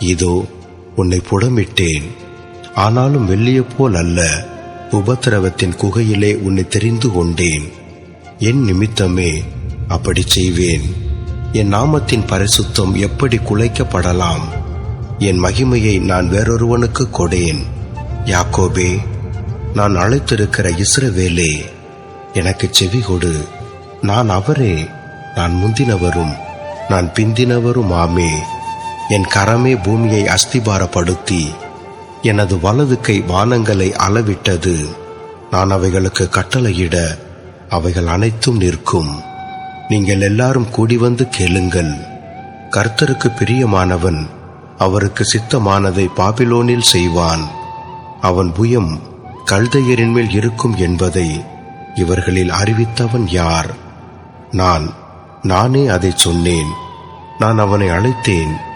இதோ உன்னை புடமிட்டேன். ஆனாலும் வெள்ளிய போல் அல்ல உபத்திரவத்தின் குகையிலே உன்னை தெரிந்து கொண்டேன். என் நிமித்தமே அப்படி செய்வேன். என் நாமத்தின் பரிசுத்தம் எப்படி குலைக்கப்படலாம்? என் மகிமையை நான் வேறொருவனுக்கு கொடேன் யாக்கோபே நான் அழைத்திருக்கிற இஸ்ரவேலே எனக்கு செவி கொடு. நான் அவரே நான் முந்தினவரும் நான் பிந்தினவரும் ஆமே என் கரமே பூமியை அஸ்திபாரப்படுத்தி எனது வலது கை வானங்களை அளவிட்டது. நான் அவைகளுக்கு கட்டளையிட அவைகள் அனைத்தும் நிற்கும். நீங்கள் எல்லாரும் கூடி வந்து கேளுங்கள். கர்த்தருக்கு பிரியமானவன் அவருக்கு சித்தமானதை பாபிலோனில் செய்வான். அவன் புயம் கல்தையரின் மேல் இருக்கும் என்பதை இவர்களில் அறிவித்தவன் யார்? நான் நானே அதை சொன்னேன். நான் அவனை அழைத்தேன்.